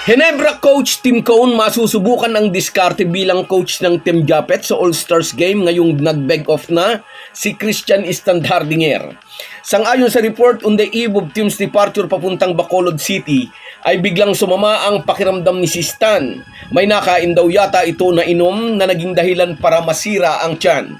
Hinebra coach Tim Cone masusubukan ang diskarte bilang coach ng Team Japet sa All-Stars game ngayong nag-beg off na si Christian Standhardinger. Sangayon sa report on the eve of team's departure papuntang Bacolod City ay biglang sumama ang pakiramdam ni si Stan. May nakain daw yata ito na inom na naging dahilan para masira ang tiyan.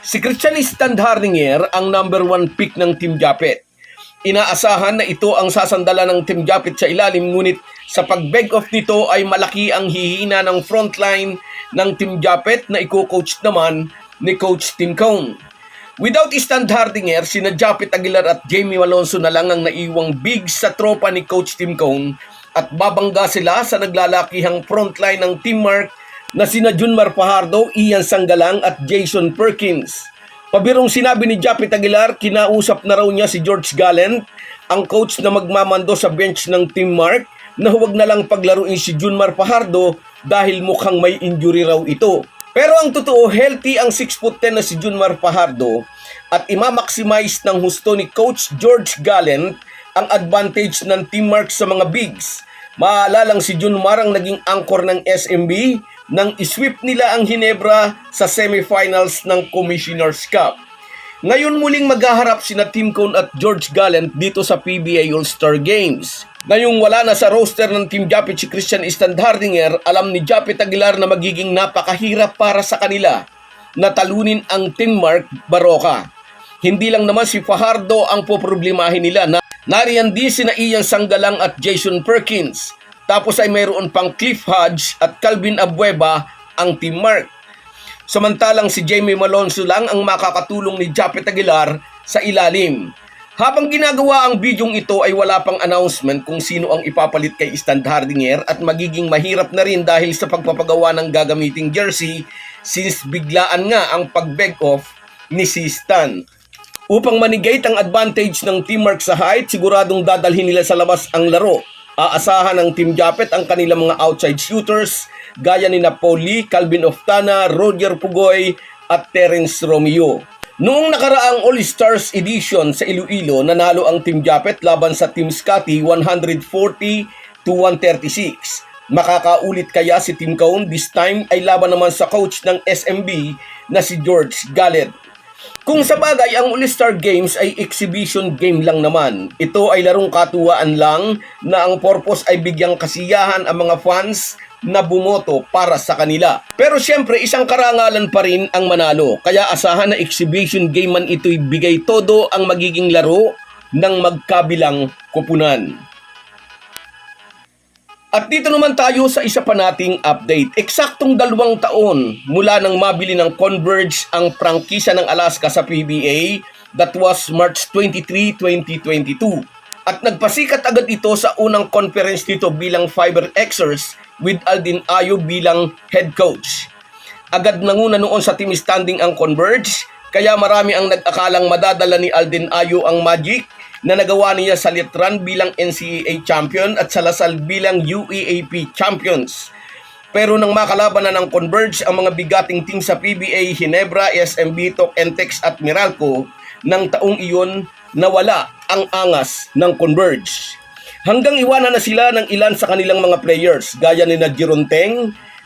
Si Christian Standhardinger ang number one pick ng Team Japet. Inaasahan na ito ang sasandala ng Team Japit sa ilalim ngunit sa pag-beg off nito ay malaki ang hihina ng frontline ng Team Japet na i-coach naman ni Coach Tim Cone. Without Stan Hardinger, sina Japit Aguilar at Jamie Alonso na lang ang naiwang big sa tropa ni Coach Tim Cone at babangga sila sa naglalakihang frontline ng Team Mark na sina Junmar Fajardo, Ian Sanggalang at Jason Perkins. Pabirong sinabi ni Japit Aguilar, kinausap na raw niya si George Gallant, ang coach na magmamando sa bench ng Team Mark, na huwag na lang paglaruin si Junmar Fajardo dahil mukhang may injury raw ito. Pero ang totoo, healthy ang 6'10 na si Junmar Fajardo at imamaximize ng husto ni Coach George Gallant ang advantage ng Team Mark sa mga bigs. Maalalang si Junmar ang naging anchor ng SMB nang isweep nila ang Hinebra sa semifinals ng Commissioner's Cup. Ngayon muling maghaharap sina Tim Cone at George Gallant dito sa PBA All-Star Games. Ngayong wala na sa roster ng Team Japit si Christian Standhardinger, alam ni Japit Aguilar na magiging napakahirap para sa kanila na talunin ang Team Mark Baroka. Hindi lang naman si Fajardo ang poproblemahin nila na nariyan din sina Ian Sanggalang at Jason Perkins. Tapos ay mayroon pang Cliff Hodge at Calvin Abueva ang Team Mark. Samantalang si Jamie Malonzo lang ang makakatulong ni Japet Aguilar sa ilalim. Habang ginagawa ang bidyong ito ay wala pang announcement kung sino ang ipapalit kay Stan Hardinger at magiging mahirap na rin dahil sa pagpapagawa ng gagamiting jersey since biglaan nga ang pag-beg off ni si Stan. Upang manigate ang advantage ng Team Mark sa height, siguradong dadalhin nila sa labas ang laro. Aasahan ng Team Japet ang kanilang mga outside shooters gaya ni Napoli, Calvin Oftana, Roger Pugoy at Terence Romeo. Noong nakaraang All-Stars edition sa Iloilo, nanalo ang Team Japet laban sa Team Scotty 140 to 136. Makakaulit kaya si Team Cone this time ay laban naman sa coach ng SMB na si George Gallet. Kung sa bagay, ang All-Star Games ay exhibition game lang naman. Ito ay larong katuwaan lang na ang purpose ay bigyang kasiyahan ang mga fans na bumoto para sa kanila. Pero siyempre, isang karangalan pa rin ang manalo. Kaya asahan na exhibition game man ito'y bigay todo ang magiging laro ng magkabilang kupunan. At dito naman tayo sa isa pa nating update. Eksaktong dalawang taon mula nang mabili ng Converge ang prangkisa ng Alaska sa PBA that was March 23, 2022. At nagpasikat agad ito sa unang conference nito bilang Fiber Xers with Aldin Ayo bilang head coach. Agad nanguna noon sa team standing ang Converge, kaya marami ang nag-akalang madadala ni Aldin Ayo ang Magic na nagawa niya sa Litran bilang NCAA champion at sa Lasal bilang UEAP champions. Pero nang makalaban na ng Converge ang mga bigating team sa PBA, Hinebra, SMB, Tok, Entex at Meralco, ng taong iyon nawala ang angas ng Converge. Hanggang iwanan na sila ng ilan sa kanilang mga players gaya ni na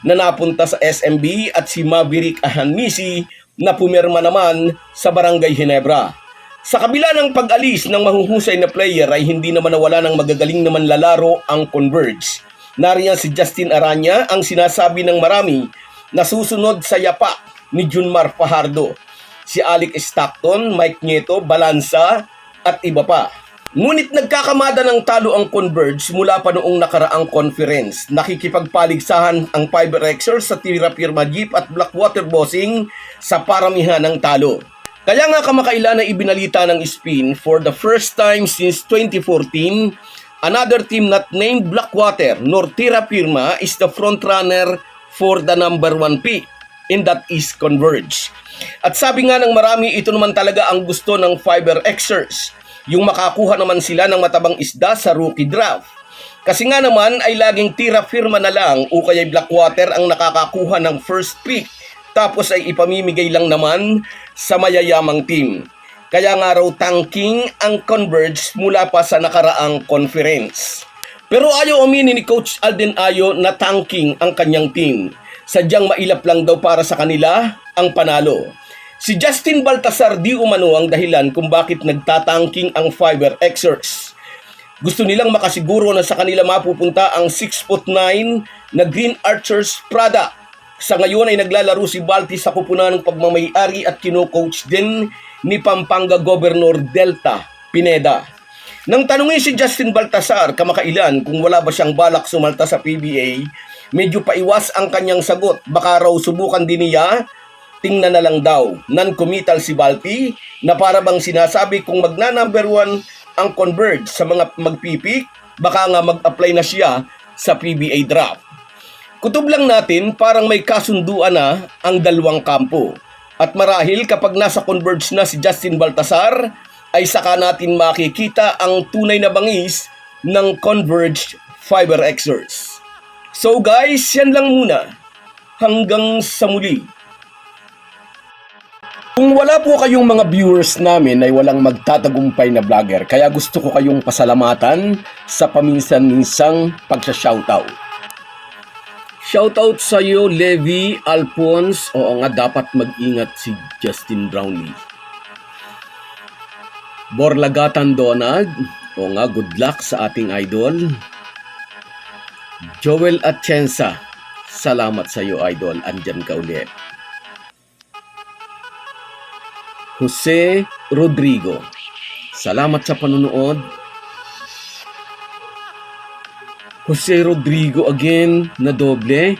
na napunta sa SMB at si Maverick Ahanmisi na pumirma naman sa Barangay Hinebra. Sa kabila ng pag-alis ng mahuhusay na player ay hindi naman nawala ng magagaling naman lalaro ang Converge. Nariyan si Justin Aranya ang sinasabi ng marami na susunod sa yapa ni Junmar Fajardo. Si Alec Stockton, Mike Nieto, Balansa at iba pa. Ngunit nagkakamada ng talo ang Converge mula pa noong nakaraang conference. Nakikipagpaligsahan ang Fiber Xers sa Tira Firma Jeep at Blackwater Bossing sa paramihan ng talo. Kaya nga kamakailan na ibinalita ng Spin for the first time since 2014, another team not named Blackwater nor Tira Firma is the frontrunner for the number one pick and that is Converge. At sabi nga ng marami, ito naman talaga ang gusto ng Fiber Xers, yung makakuha naman sila ng matabang isda sa rookie draft. Kasi nga naman ay laging tira firma na lang o kaya Blackwater ang nakakakuha ng first pick tapos ay ipamimigay lang naman sa mayayamang team. Kaya nga raw tanking ang Converge mula pa sa nakaraang conference. Pero ayaw aminin ni Coach Alden Ayo na tanking ang kanyang team. Sadyang mailap lang daw para sa kanila ang panalo. Si Justin Baltasar di umano ang dahilan kung bakit nagtatangking ang Fiber Xers. Gusto nilang makasiguro na sa kanila mapupunta ang 6'9 na Green Archers product. Sa ngayon ay naglalaro si Balti sa kupunan ng pagmamayari at kino-coach din ni Pampanga Governor Delta Pineda. Nang tanungin si Justin Baltasar kamakailan kung wala ba siyang balak sumalta sa PBA, medyo paiwas ang kanyang sagot. Baka raw subukan din niya, tingnan na lang daw. Non-committal si Balti na para bang sinasabi kung magna number one ang Converge sa mga magpipik, baka nga mag-apply na siya sa PBA draft. Kutob lang natin parang may kasunduan na ang dalawang kampo. At marahil kapag nasa Converge na si Justin Baltasar, ay saka natin makikita ang tunay na bangis ng Converge Fiber Xers. So guys, yan lang muna. Hanggang sa muli. Kung wala po kayong mga viewers namin ay walang magtatagumpay na vlogger, kaya gusto ko kayong pasalamatan sa paminsan-minsang pagsha-shoutout. Shoutout sa iyo, Levi Alphonse. Oo nga, dapat mag-ingat si Justin Brownlee. Borlagatan Donald. Oo nga, good luck sa ating idol. Joel Atienza. Salamat sa iyo, idol. Andyan ka ulit. Jose Rodrigo. Salamat sa panunood. Jose Rodrigo again na doble.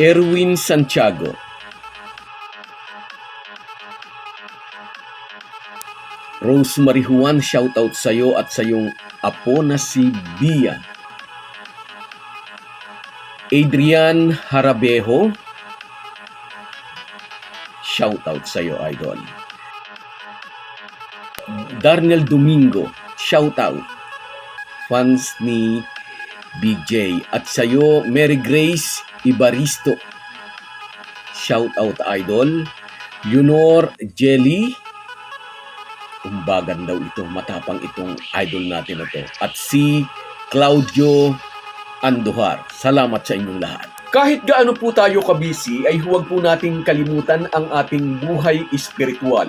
Erwin Santiago. Rosemary Juan, shoutout sa iyo at sa iyong apo na si Bia. Adrian Harabejo, shoutout sa iyo, idol. Darnell Domingo, shoutout. Fans ni BJ. At sa iyo, Mary Grace Ibaristo. Shoutout, idol. Yunor Jelly. Umbagan daw ito. Matapang itong idol natin na to. At si Claudio Andujar. Salamat sa inyong lahat. Kahit gaano po tayo kabisi, ay huwag po nating kalimutan ang ating buhay espiritual.